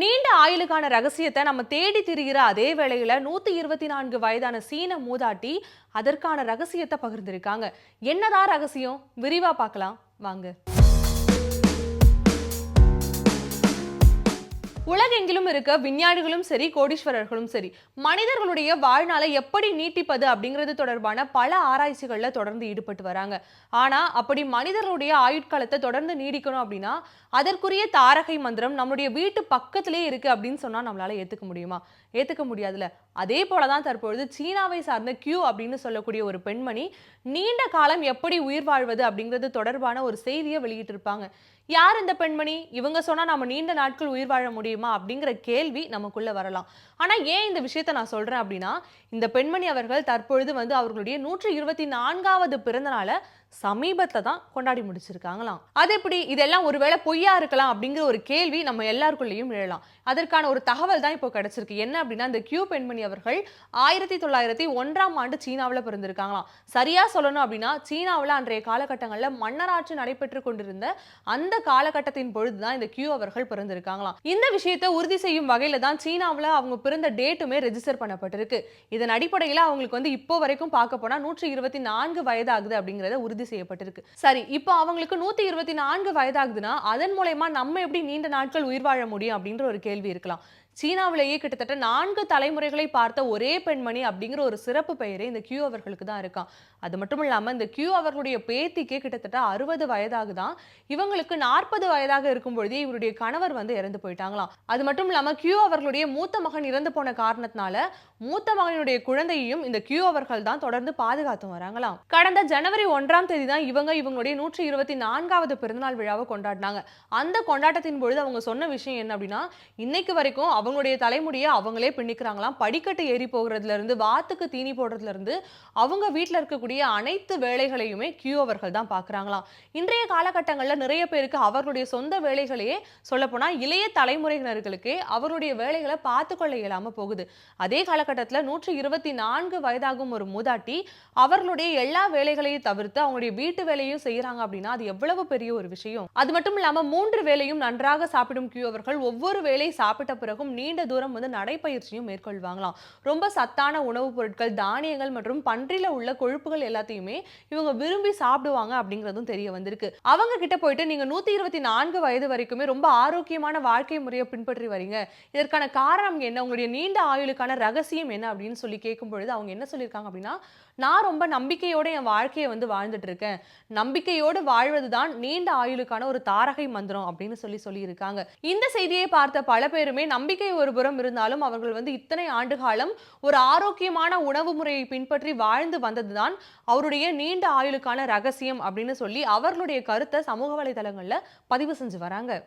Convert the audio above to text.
நீண்ட ஆயுளுக்கான ரகசியத்தை நம்ம தேடி திரிகிற அதே வேளையில நூத்தி இருபத்தி நான்கு வயதான சீன மூதாட்டி அதற்கான ரகசியத்தை பகிர்ந்திருக்காங்க. என்னதான் ரகசியம்? விரிவா பார்க்கலாம். வாங்க. உலகெங்கிலும் இருக்க விஞ்ஞானிகளும் சரி கோடீஸ்வரர்களும் சரி மனிதர்களுடைய வாழ்நாளை எப்படி நீட்டிப்பது அப்படிங்கிறது தொடர்பான பல ஆராய்ச்சிகள்ல தொடர்ந்து ஈடுபட்டு வராங்க. ஆனா அப்படி மனிதர்களுடைய ஆயுட்காலத்தை தொடர்ந்து நீடிக்கணும் அப்படின்னா அதற்குரிய தாரகை மந்திரம் நம்மளுடைய வீட்டு பக்கத்திலே இருக்கு அப்படின்னு சொன்னால் நம்மளால ஏத்துக்க முடியுமா? ஏத்துக்க முடியாதுல அதே போலதான் தற்பொழுது சீனாவை சார்ந்த கியூ அப்படின்னு சொல்லக்கூடிய ஒரு பெண்மணி நீண்ட காலம் எப்படி உயிர் வாழ்வது அப்படிங்கிறது தொடர்பான ஒரு செய்தியை வெளியிட்டிருப்பாங்க. யார் இந்த பெண்மணி? இவங்க சொன்னா நம்ம நீண்ட நாட்கள் உயிர் வாழ முடியுமா அப்படிங்கிற கேள்வி நமக்குள்ள வரலாம். ஆனா ஏன் இந்த விஷயத்த நான் சொல்றேன் அப்படின்னா இந்த பெண்மணி அவர்கள் தற்பொழுது வந்து அவர்களுடைய நூற்றி இருபத்தி நான்காவது பிறந்த சமீபத்தை சமீபத்தில் தான் கொண்டாடி முடிச்சிருக்காங்களாம். அது எப்படி? இதெல்லாம் ஒருவேளை பொய்யா இருக்கலாம் அப்படிங்கிற ஒரு கேள்வி நம்ம எல்லாருக்குள்ளேயும் எழலாம். அதற்கான ஒரு தகவல் தான் இப்போ கிடைச்சிருக்கு. என்ன அப்படின்னா இந்த கியூ பெண்மணி அவர்கள் ஆயிரத்தி தொள்ளாயிரத்தி ஒன்றாம் ஆண்டு சீனாவில் பிறந்திருக்காங்களாம். சரியா சொல்லணும் அப்படின்னா சீனாவில் அன்றைய காலகட்டங்களில் மன்னராட்சி நடைபெற்று கொண்டிருந்த அந்த காலகட்டத்தின் பொழுது தான் இந்த கியூ அவர்கள் பிறந்திருக்காங்களாம். இந்த விஷயத்தை உறுதி செய்யும் வகையில தான் சீனாவில் அவங்க பிறந்த டேட்டுமே ரெஜிஸ்டர் பண்ணப்பட்டிருக்கு. இதன் அடிப்படையில் அவங்களுக்கு வந்து இப்போ வரைக்கும் பார்க்க போனா நூற்றி இருபத்தி நான்கு வயதாகுது அப்படிங்கறத உறுதி செய்யப்பட்டிருக்கு. சரி இப்போ அவங்களுக்கு நூத்தி இருபத்தி நான்கு வயதாகுதுன்னா அதன் மூலயமா நம்ம எப்படி நீண்ட நாட்கள் உயிர் வாழ முடியும் அப்படின்ற ஒரு கேள்வி இருக்கலாம். சீனாவிலேயே கிட்டத்தட்ட நான்கு தலைமுறைகளை பார்த்த ஒரே பெண்மணி அப்படிங்கிற ஒரு சிறப்பு பெயரே இந்த கியூ அவர்களுக்கு தான் இருக்கான் அது மட்டும் இல்லாமல் இந்த கியூ அவர்களுடைய பேத்திக்கே கிட்டத்தட்ட அறுபது வயதாகுதான். இவங்களுக்கு நாற்பது வயதாக இருக்கும் பொழுதே இவருடைய கணவர் வந்து இறந்து போயிட்டாங்களாம். அது மட்டும் இல்லாமல் கியூ அவர்களுடைய மூத்த மகன் இறந்து போன காரணத்தினால மூத்த மகனுடைய குழந்தையையும் இந்த கியூ அவர்கள் தான் தொடர்ந்து பாதுகாத்து வராங்களாம். கடந்த ஜனவரி ஒன்றாம் தேதி தான் இவங்க இவங்களுடைய நூற்றி இருபத்தி நான்காவது பிறந்தநாள் விழாவை கொண்டாடினாங்க. அந்த கொண்டாட்டத்தின் பொழுது அவங்க சொன்ன விஷயம் என்ன அப்படின்னா இன்னைக்கு வரைக்கும் அவங்களுடைய தலைமுடியை அவங்களே பின்னிக்கிறாங்களாம். படிக்கட்டு ஏறி போகிறதுலேருந்து வாத்துக்கு தீனி போடுறதுலேருந்து அவங்க வீட்டில் இருக்கக்கூடிய அனைத்து வேலைகளையுமே கியூ அவர்கள் தான் பார்க்குறாங்களாம் இன்றைய காலகட்டங்களில் நிறைய பேருக்கு அவர்களுடைய சொந்த வேலைகளையே சொல்லப்போனால் இளைய தலைமுறையினர்களுக்கே அவருடைய வேலைகளை பார்த்து கொள்ள இயலாமல் போகுது. அதே காலகட்டத்தில் நூற்றி இருபத்தி நான்கு வயதாகும் ஒரு மூதாட்டி அவர்களுடைய எல்லா வேலைகளையும் தவிர்த்து அவங்களுடைய வீட்டு வேலையும் செய்கிறாங்க அப்படின்னா அது எவ்வளவு பெரிய ஒரு விஷயம். அது மட்டும் இல்லாமல் மூன்று வேலையும் நன்றாக சாப்பிடும் கியூ அவர்கள் ஒவ்வொரு வேலை சாப்பிட்ட பிறகும் நீண்ட தூரம் வந்து நடைப்பயிற்சியும் மேற்கொள்வாங்களாம். ரொம்ப சத்தான உணவுப் பொருட்கள் தானியங்கள் மற்றும் பன்றில உள்ள கொழுப்புகள் எல்லாத்தையுமே இவங்க விரும்பி சாப்பிடுவாங்க அப்படிங்கிறதும் தெரிய வந்திருக்கு. அவங்க கிட்ட போயிட்டு நீங்க நூத்தி இருபத்தி நான்கு வயது வரைக்குமே ரொம்ப ஆரோக்கியமான வாழ்க்கை முறையை பின்பற்றி வரீங்க. இதற்கான காரணம் என்ன? உங்களுடைய நீண்ட ஆயுளுக்கான ரகசியம் என்ன? அப்படின்னு சொல்லி கேட்கும் பொழுது அவங்க என்ன சொல்லியிருக்காங்க அப்படின்னா நான் ரொம்ப நம்பிக்கையோட என் வாழ்க்கையை வந்து வாழ்ந்துட்டு இருக்கேன். நம்பிக்கையோடு வாழ்வதுதான் நீண்ட ஆயுளுக்கான ஒரு தாரகை மந்திரம் அப்படின்னு சொல்லி சொல்லியிருக்காங்க. இந்த செய்தியை பார்த்த பல பேருமே நம்பிக்கை நம்பிக்கை ஒரு புறம் இருந்தாலும் அவர்கள் வந்து இத்தனை ஆண்டு காலம் ஒரு ஆரோக்கியமான உணவு முறையை பின்பற்றி வாழ்ந்து வந்ததுதான் அவருடைய நீண்ட ஆயுளுக்கான ரகசியம் அப்படின்னு சொல்லி அவர்களுடைய கருத்தை சமூக வலைதளங்கள்ல பதிவு செஞ்சு வராங்க.